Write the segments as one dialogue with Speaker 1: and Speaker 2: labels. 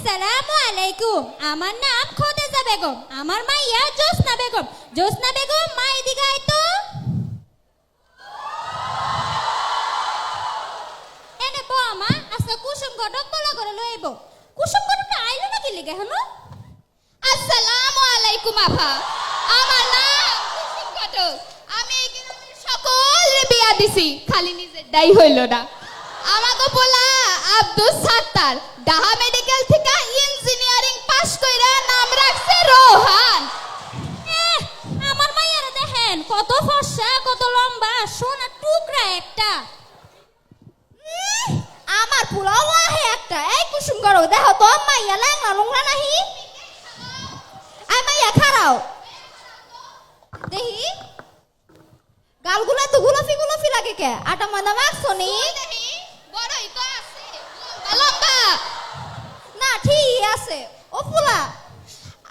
Speaker 1: আসসালামু আলাইকুম। আমার নাম খোদেজা বেগম। আমার মাইয়া জোসনা বেগম। জোসনা বেগম, মা এদিকে আয় তো। এনে বো আমা, আজকে কুসুম ঘটক বলা করে লইব কুসুম ঘটকটা আইলো নাকি লিগে হলো
Speaker 2: আসসালামু আলাইকুম আফা আমার নাম কুসুম ঘটক আমি এই গ্রামের সকল বিয়া দিছি। খালি নিজের দাই হইল না। আমাকে বলা আব্দুল সাত্তার, ডাহা মেডিকেল থেকে
Speaker 1: সোনা টুকরা একটা।
Speaker 2: আমার পোলাও আহে একটা। এই কুসুম করো দেখো তো মাইয়া ল্যাংলা লুংলা নাহি? আই মাইয়া খারাও দেখি। গালগুলা তো গুলাফি গুলাফি লাগে কে? আটা মাদা মাখছো নি? বড়ই তো আছে লম্বা না ঠিক আছে। ও ফুলা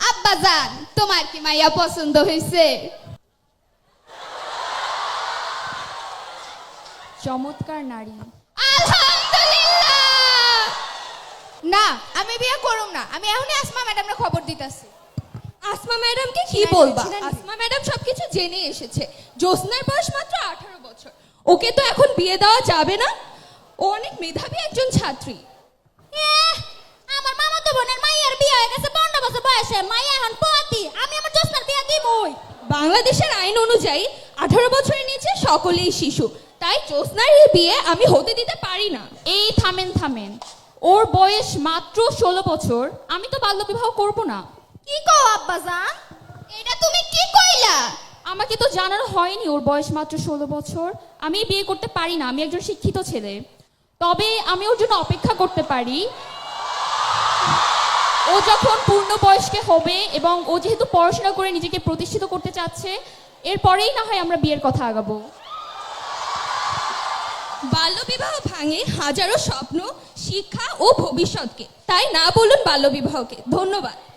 Speaker 2: আব্বা জান তোমার কি মাইয়া পছন্দ হয়েছে
Speaker 3: চমৎকার নারী।
Speaker 2: আলহামদুলিল্লাহ।
Speaker 3: না আমি বিয়ে করুম না। আমি এখনই আসমা ম্যাডামরে খবর দিতেছি।
Speaker 4: আসমা ম্যাডামকে কি বলবা? আসমা ম্যাডাম সবকিছু জেনে এসেছে। জ্যোৎস্নার বয়স মাত্র আঠারো বছর। ওকে তো এখন বিয়ে দেওয়া যাবে না? ও অনেক মেধাবী একজন ছাত্রী।
Speaker 1: আমার মামা তো বোনের মাইয়ার বিয়ে হয়ে গেছে পনেরো বছর বয়সে। মাইয়া এখন পতি। আমি আমার জোসনার বিয়ে দিবই।
Speaker 4: বাংলাদেশের আইন অনুযায়ী আঠারো বছরের নিচে সকলেই শিশু। তাই জ্যোৎস্নার এই বিয়ে আমি হতে দিতে পারি না।
Speaker 3: এই থামেন থামেন। ওর বয়স মাত্র ষোলো বছর আমি তো বাল্যবিবাহ করব না।
Speaker 2: কি কও আব্বা জান এটা তুমি কি কইলা?
Speaker 3: আমাকে তো জানানো হয়নি ওর বয়স মাত্র ষোলো বছর আমি বিয়ে করতে পারি না আমি একজন শিক্ষিত ছেলে। তবে আমি ওর জন্য অপেক্ষা করতে পারি। ও যখন পূর্ণ বয়স্কে হবে এবং ও যেহেতু পড়াশোনা করে নিজেকে প্রতিষ্ঠিত করতে চাচ্ছে এরপরেই না হয় আমরা বিয়ের কথা আগাবো।
Speaker 4: বাল্যবিবাহ ভাঙে হাজারো স্বপ্ন শিক্ষা ও ভবিষ্যৎকে। তাই না বলুন বাল্যবিবাহকে। ধন্যবাদ।